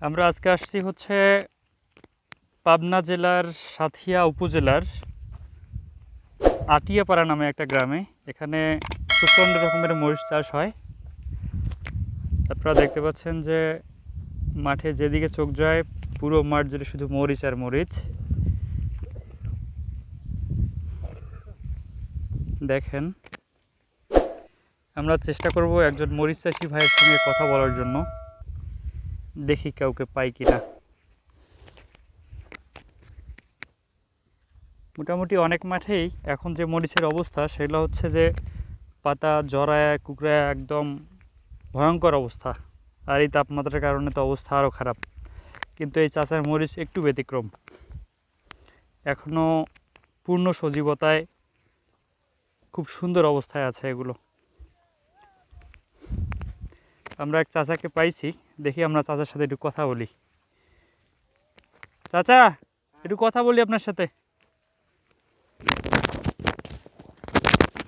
আমরা আজকে আসছি হচ্ছে পাবনা জেলার সাথিয়া উপজেলার আটিয়াপাড়া নামে একটা গ্রামে। এখানে প্রচণ্ড রকমের মরিচ চাষ হয়। আপনারা দেখতে পাচ্ছেন যে মাঠে যেদিকে চোখ যায়, পুরো মাঠ জুড়ে শুধু মরিচ আর মরিচ। দেখেন, আমরা চেষ্টা করব একজন মরিচ চাষি ভাইয়ের সঙ্গে কথা বলার জন্য। দেখি কাউকে পাই কিনা। মোটামুটি অনেক মাঠেই এখন যে মরিচের অবস্থা, সেগুলো হচ্ছে যে পাতা জড়ায়, কুকড়ায় একদম ভয়ঙ্কর অবস্থা। আর এই তাপমাত্রার কারণে তো অবস্থা আরও খারাপ। কিন্তু এই চাষের মরিচ একটু ব্যতিক্রম। এখনও পূর্ণ সজীবতায় খুব সুন্দর অবস্থায় আছে এগুলো। আমরা এক চাচাকে পাইছি দেখি আমরা চাচার সাথে একটু কথা বলি। চাচা একটু কথা বলি আপনার সাথে।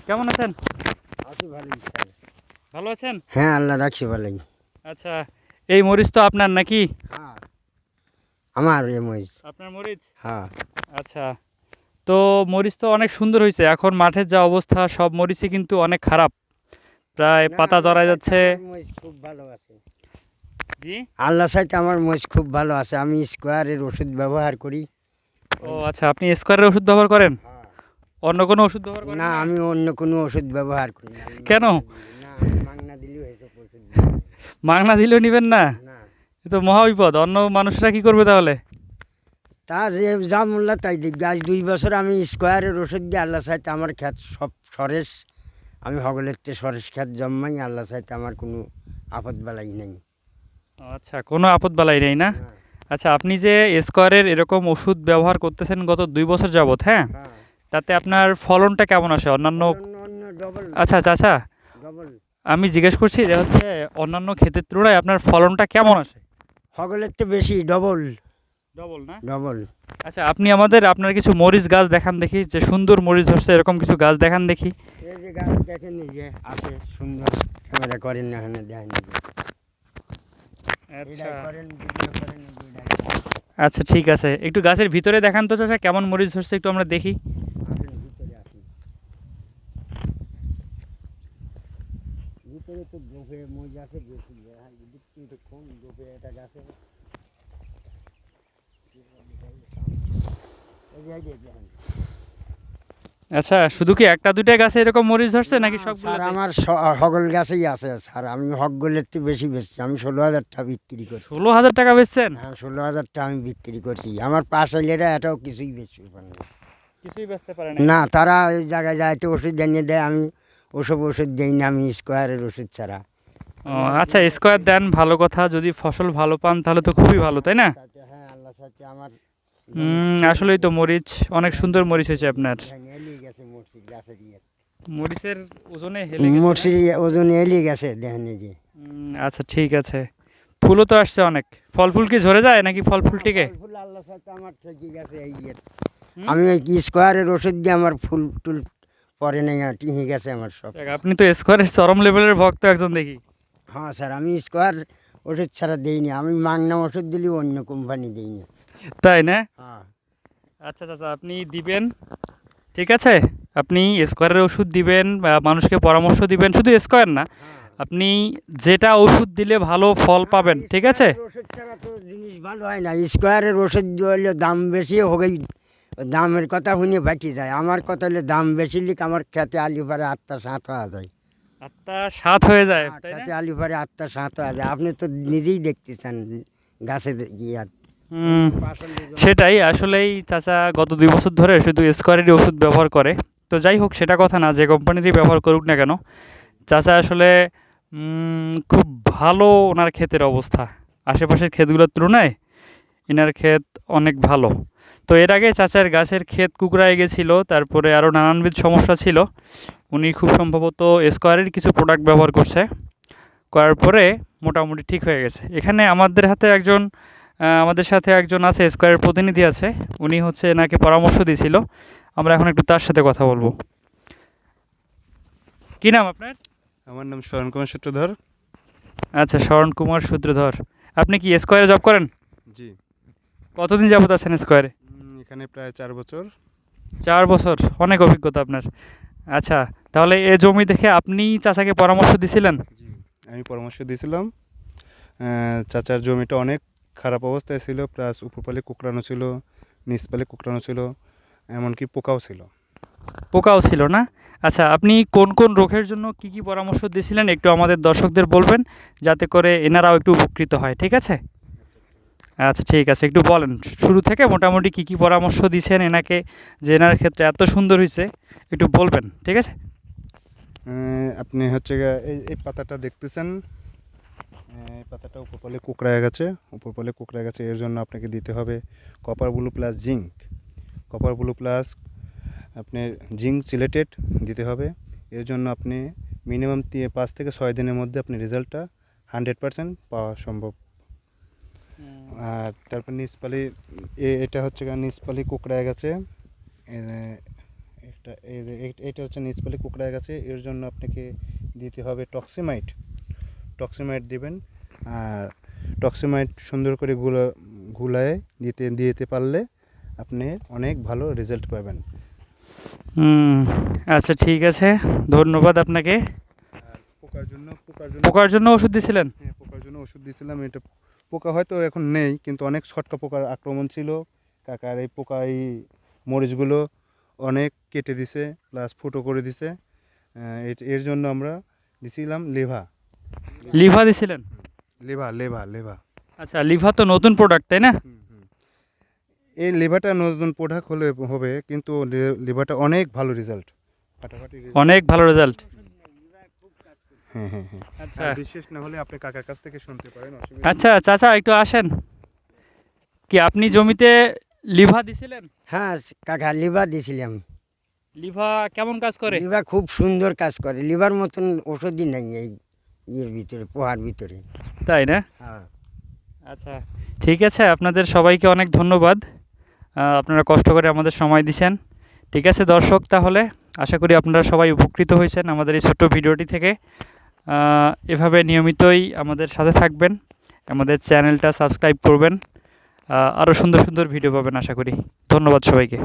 কেমন আছেন? ভালো আছেন? হ্যাঁ আল্লাহ রাখছি ভালোই। আচ্ছা এই মরিচ তো আপনার নাকি? হ্যাঁ আমার এ মহিষ আপনার মরিচ? হ্যাঁ। আচ্ছা তো মরিচ তো অনেক সুন্দর হয়েছে এখন মাঠের যা অবস্থা সব মরিচই কিন্তু অনেক খারাপ। প্রায় পাতা জড়ায় যাচ্ছে। খুব ভালো আছে। জি? আল্লাহ সাইতে আমার মহিষ খুব ভালো আছে। আমি স্কোয়ারের ওষুধ ব্যবহার করি। ও আচ্ছা আপনি স্কোয়ারের ওষুধ ব্যবহার করেন? অন্য কোনো ওষুধ ব্যবহার করেন? না আমি অন্য কোনো ওষুধ ব্যবহার করি না। কেন? মাংনা দিলেও এসব না। মাগনা দিলেও নেবেন না? তো মহা বিপদ। অন্য মানুষরা কি করবে তাহলে? তা যে যা মূল্য তাই দেখবি আজ দুই বছর আমি স্কোয়ারের ওষুধ দিয়ে আল্লাহ সাইতে আমার খ্যাত সব সরেশ আমি হগলের তে খ্যাত জন্মাই আল্লাহ সাইতে আমার কোনো আপদ বেলাই নেই। আচ্ছা কোনো আপদ বালাই নেই না? আচ্ছা আপনি যে স্কোয়ারের এরকম ওষুধ ব্যবহার করতেছেন গত দুই বছর যাবত হ্যাঁ? হ্যাঁ। তাতে আপনার ফলনটা কেমন আসে? অন্যান্য আচ্ছা আচ্ছা আচ্ছা। আমি জিজ্ঞেস করছি যে হচ্ছে অন্যান্য ক্ষেতের তুলনায় আপনার ফলনটা কেমন আসে? হগলের তো বেশি ডবল। ডবল না? ডবল। আচ্ছা আপনি আমাদের আপনার কিছু মরিচ গাছ দেখান দেখি যে সুন্দর মরিচ ধরছে এরকম কিছু গাছ দেখান দেখি। যে গাছ দেখেন এই যে আছে সুন্দর। ক্যামেরা করেন না এখানে দেখেন এই আচ্ছা। আচ্ছা ঠিক আছে। একটু গাছের ভিতরে দেখান তো চাচা কেমন মরিচ ধরছে একটু আমরা দেখি। ভিতরে তো হ্যাঁ, দেখছি তো কোন গোফে এটা গাছে। এই যে। আচ্ছা শুধু কি একটা দুইটা গাছে এরকম মরিচ ধরছে নাকি সব স্যার আমার স- হগল গাছেই আছে স্যার। আমি হগলের তো বেশি বেচছি। আমি ষোলো হাজার টাকা বিক্রি করছি। ষোলো হাজার টাকা বেচছেন? হ্যাঁ ষোলো হাজার টাকা আমি বিক্রি করছি। আমার পাশাইলেরা এটাও কিছুই বেশি পারে না কিছুই বেচতে পারে না তারা ওই জায়গায় যায় তো ওষুধ জানিয়ে দেয়। আমি ওসব ওষুধ দিই না আমি স্কোয়ারের ওষুধ ছাড়া। ও আচ্ছা স্কোয়ার দেন ভালো কথা। যদি ফসল ভালো পান তাহলে তো খুবই ভালো তাই না? হ্যাঁ আল্লাহ সাথে আমার আসলেই তো মরিচ অনেক সুন্দর মরিচ হয়েছে আপনার। এলিয়ে গেছে দিয়ে। মরিচের ওজনে হেলে? মরসি ওজন এলিয়ে গেছে দেখেন যে। আচ্ছা ঠিক আছে। ফুলও তো আসছে অনেক। ফল ফুল কি ঝরে যায় নাকি ফল ফুল টিকে? ফুল আল্লাহ সাথে আমার থেকে গেছে এই। আমি ওই কি স্কোয়ারের ওষুধ দিয়ে আমার ফুল টুল পরে নেই টিহে গেছে আমার সব। আপনি তো স্কোয়ারের চরম লেভেলের ভক্ত একজন দেখি। হ্যাঁ স্যার আমি স্কোয়ার ওষুধ ছাড়া দিইনি। আমি মাংনা ওষুধ দিলেও অন্য কোম্পানি দিইনি। তাই না? হ্যাঁ। আচ্ছা আচ্ছা আপনি দিবেন। ঠিক আছে? আপনি স্কোয়ারের ওষুধ দিবেন বা মানুষকে পরামর্শ দিবেন শুধু স্কোয়ার না আপনি যেটা ওষুধ দিলে ভালো ফল পাবেন ঠিক আছে? জিনিস ভালো হয় না স্কোয়ারের ওষুধ হলে দাম বেশি হবেই দামের কথা শুনে বাকি যায়। আমার কথা হলে দাম বেশি লিখ আমার খেতে আলু পারে আটটা সাত হওয়া যায়। আত্মা সাত হয়ে যায় না? খেতে আলু পারে আটটা সাত হওয়া যায়। আপনি তো নিজেই দেখতেছেন গাছের ইয়ে। সেটাই। আসলেই চাচা গত দুই বছর ধরে শুধু স্কোয়ারেরই ওষুধ ব্যবহার করে। তো যাই হোক, সেটা কথা না, যে কোম্পানিরই ব্যবহার করুক না কেন, চাচা আসলে খুব ভালো ওনার ক্ষেতের অবস্থা। আশেপাশের ক্ষেতগুলোর তুলনায় এনার ক্ষেত অনেক ভালো। তো এর আগে চাচার গাছের ক্ষেত কুকড়ায় গেছিল, তারপরে আরও নানানবিধ সমস্যা ছিল। উনি খুব সম্ভবত স্কোয়ারের কিছু প্রোডাক্ট ব্যবহার করছে। করার পরে মোটামুটি ঠিক হয়ে গেছে। এখানে আমাদের হাতে একজন আমাদের সাথে একজন আছে স্কোয়ারের প্রতিনিধি আছে। উনি হচ্ছে এনাকে পরামর্শ দিয়েছিল আমরা এখন একটু তার সাথে কথা বলব। কি নাম আপনার? আমার নাম শরণ কুমার সূত্রধর। আচ্ছা শরণ কুমার সূত্রধর। আপনি কি স্কোয়ারে জব করেন? জি। কতদিন যাবত আছেন স্কোয়ারে? এখানে প্রায় চার বছর। চার বছর অনেক অভিজ্ঞতা আপনার। আচ্ছা তাহলে এ জমি দেখে আপনি চাচাকে পরামর্শ দিছিলেন? আমি পরামর্শ দিয়েছিলাম চাচার জমিটা অনেক খারাপ অবস্থায় ছিল প্লাস উপরপালে কুকরানো ছিল নিচপালে কুকরানো ছিল। এমনকি পোকাও ছিল। পোকাও ছিল না? আচ্ছা আপনি কোন কোন রোগের জন্য কি কি পরামর্শ দিয়েছিলেন? একটু আমাদের দর্শকদের বলবেন যাতে করে এনারাও একটু উপকৃত হয় ঠিক আছে? আচ্ছা ঠিক আছে একটু বলেন শুরু থেকে মোটামুটি কি কি পরামর্শ দিয়েছেন এনাকে যে এনার ক্ষেত্রে এত সুন্দর হয়েছে একটু বলবেন ঠিক আছে? আপনি হচ্ছে এই এই পাতাটা দেখতেছেন? এই পাতাটা উপরপালে কুকড়ায় গেছে উপরপালে কুকড়ায় গেছে এর জন্য আপনাকে দিতে হবে copper blue plus zinc copper blue plus আপনার জিঙ্ক সিলেটেড দিতে হবে। এর জন্য আপনি মিনিমাম পাঁচ থেকে ছয় দিনের মধ্যে আপনি রেজাল্টটা হান্ড্রেড পারসেন্ট পাওয়া সম্ভব। আর তারপর নিচপালি এ- এটা হচ্ছে গিয়ে নিচপালি কুকড়ায় গেছে। একটা এইটা হচ্ছে নিচপালি কুকড়ায় গেছে। এর জন্য আপনাকে দিতে হবে টক্সিমাইট টক্সিমাইট দিবেন। আর টক্সিমাইট সুন্দর করে গুলা, গুলায় দিতে দিতে পারলে আপনি অনেক ভালো রেজাল্ট পাবেন। আচ্ছা ঠিক আছে ধন্যবাদ আপনাকে। পোকার জন্য পোকার জন্য পোকার জন্য ওষুধ দিয়েছিলেন হ্যাঁ পোকার জন্য ওষুধ দিয়েছিলাম এটা পোকা হয়তো এখন নেই কিন্তু অনেক ছটকা পোকার আক্রমণ ছিল। কাকার এই পোকা এই মরিচগুলো অনেক কেটে দিছে প্লাস ফুটো করে দিছে। এর- জন্য আমরা দিছিলাম লেভা। লিভা দিয়েছিলেন লেভা লেভা লেভা। আচ্ছা লিভা তো নতুন প্রোডাক্ট তাই না? এই লেভাটা নতুন প্রোডাক্ট হলে হবে কিন্তু লে- লেভাটা অনেক ভালো রেজাল্ট অনেক ভালো রেজাল্ট হ্যাঁ হ্যাঁ হ্যাঁ। আচ্ছা। আর বিশ্বাস না হলে আপনি কাকার কাছ থেকে শুনতে পারেন আচ্ছা চাচা একটু আসেন। কি আপনি জমিতে লিভা দিছিলেন? হ্যাঁ কাকা লিভার দিয়েছিলাম লিভা কেমন কাজ করে? লিভার খুব সুন্দর কাজ করে। লিভার মতন ওষুধই নাই এই ইয়ের ভিতরে পোহার ভিতরে। তাই না? হ্যাঁ। আচ্ছা ঠিক আছে। আপনাদের সবাইকে অনেক ধন্যবাদ। আপনারা কষ্ট করে আমাদের সময় দিছেন। ঠিক আছে দর্শক, তাহলে আশা করি আপনারা সবাই উপকৃত হয়েছেন আমাদের এই ছোট্ট ভিডিওটি থেকে। এভাবে নিয়মিতই আমাদের সাথে থাকবেন, আমাদের চ্যানেলটা সাবস্ক্রাইব করবেন আরও সুন্দর সুন্দর ভিডিও পাবেন আশা করি। ধন্যবাদ সবাইকে।